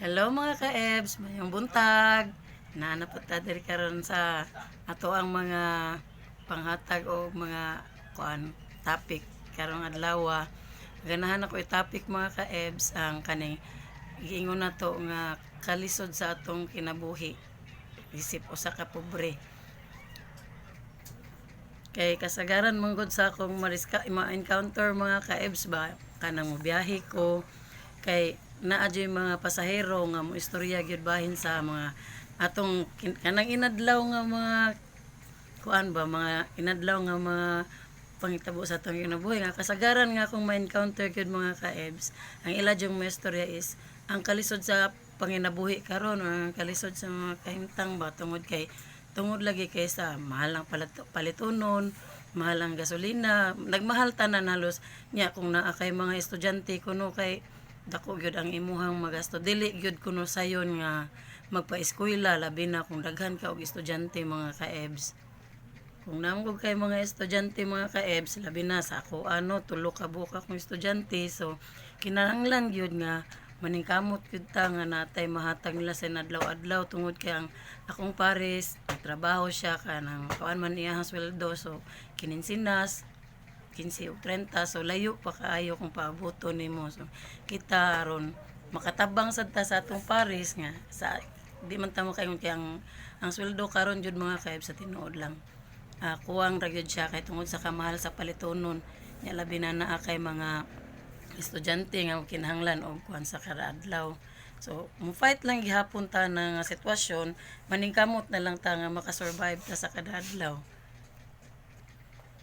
Hello mga ka-ebs, mayong buntag. Naanap ta diri karon sa ato ang mga panghatag o mga kuan topic karong adlaw. Ganahan ako i-topic mga ka-ebs ang kaning giingon na to nga kalisod sa atong kinabuhi. Isip usa ka pobre. Kay kasagaran manggod sa akong mariska ma-encounter mga ka-ebs ba kanang mobiyahe ko kay naa dyo'y mga pasahero nga mo istorya gyud bahin sa mga atong kanang inadlaw nga mga kuan ba mga inadlaw nga mga pangitabo sa atong kinabuhi. Nga kasagaran nga akong ma-encounter gyud mga ka-ebs ang ila dyong mga istorya is ang kalisod sa panginabuhi karon or ang kalisod sa mga kahimtang ba tungod kay tungod lagi kay sa mahal ang palit- palitunon mahal ang gasolina. Nagmahal tanan halos nya kung naa kay mga estudyante kuno kay dako gyud ang imuhang magasto. Dili gyud kuno sayon nga magpa-eskwela labi na kung daghan ka og estudyante mga ka-ebs. Kung namog kay mga estudyante mga ka-ebs labi na sa ako ano tulo ka buka kong estudyante. So kinahanglan gyud nga maningkamot gyud ta nga natay mahatag nila sa adlaw-adlaw tungod kay ang akong pares trabaho siya kanang kuan man iyang sweldo. So kininsinas 15 o 30 so layo pa kaayo kung paabuto nimo so kita ron makatabang sad ta sa atong pares nga sa di man ta mo kayo kay ang sweldo karon jud mga kaib sa tinuod lang. Uh, kuwang ra siya kay tungod sa kamahal sa palitonon nya labi na naa kay mga estudyante nga kinahanglan og kuan sa kada adlaw. So, mo fight lang gihapon ta ng sitwasyon, maningkamot na lang ta nga makasurvive ta sa kada adlaw.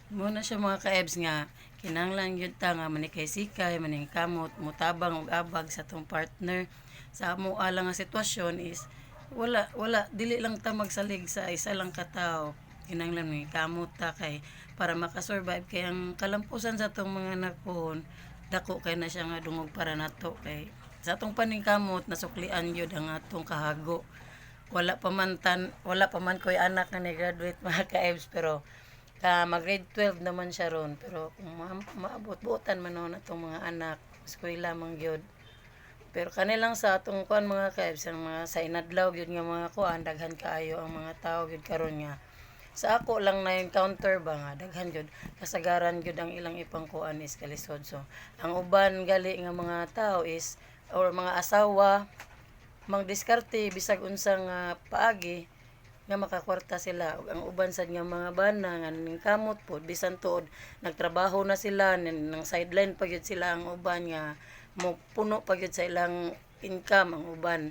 Muna siya mga ka-ebs nga, kinahanglan yun ta nga manikay sikay, maningkamot, mutabang og abag sa tong partner. Sa amo alang nga sitwasyon is, wala, wala, dili lang ta magsalig sa isa lang katao. Kinahanglan maningkamot ta kay para makasurvive kay ang kalampusan sa tong mga nagpuhon, dako kay na siya nga dungog para nato kay sa atong paningkamot nasuklian gyud ang atong kahago wala pa man tan wala pa man ko'y anak nga ni-graduate mga ka-EBS pero ka mag grade 12 naman siya ron pero kung ma- maabot-butan man noon atong mga anak eskwela man gyud. Pero kanilang sa atong kuan mga ka-EBS ang mga sa inadlaw gyud nga mga kuan daghan kaayo ang mga tao gyud karon nga. Sa ako lang na encounter ba nga daghan gyud kasagaran gyud ang ilang ipangkuan is kalisod so ang uban gali nga mga tao is or mga asawa mang diskarte bisag unsang nga paagi nga makakwarta sila. Ang uban sad nga mga bana nga kamot pod bisan tuod nagtrabaho na sila nang sideline pa gyud sila ang uban nga mo puno pa gyud sa ilang income ang uban.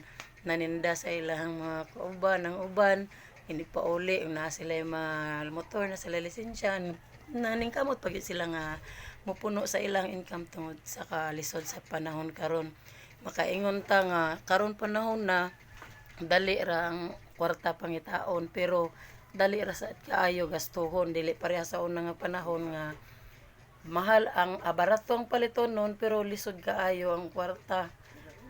Naninda sa ilang mga kauban ang uban hindi pa uli na sila yung mga motor na sila lisensya naning kamot pa gyud sila nga mupuno sa ilang income tungod sa kalisod sa panahon karon. Makaingon ta nga karon panahon na dali ra kwarta pangitaon pero dali ra sa kaayo gastuhon. Dili pareha sa una panahon nga mahal ang abarato ang paliton noon pero lisod kaayo ang kwarta.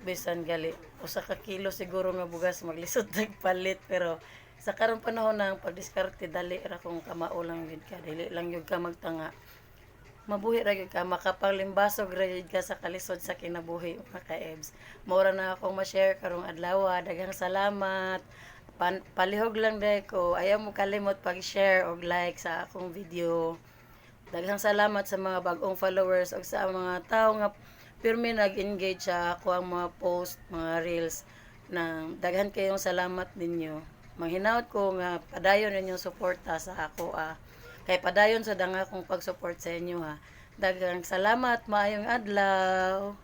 Bisan gali usa ka kilo siguro nga bugas maglisod palit pero sa karon panahon na ang pagdiskarte dali ra kung kamao lang gyud ka. Dili lang gyud ka magtanga mabuhi ra gyud ka makapanglimbasog ra gyud ka sa kalisod sa kinabuhi mga ka-ebs. Mora na akong ma-share karong adlaw daghang salamat. Pan, palihog lang dai ko. Ayaw mo kalimot pag-share og like sa akong video. Daghang salamat sa mga bag-ong followers ug sa mga tao nga pirmi nag-engage sa ako ang mga post mga reels na daghan kayong salamat ninyo. Manghinaot ko nga padayon ninyong suporta sa ako ah kay padayon sa danga kong pag-support sa inyo ha. Daghang salamat, maayong adlaw.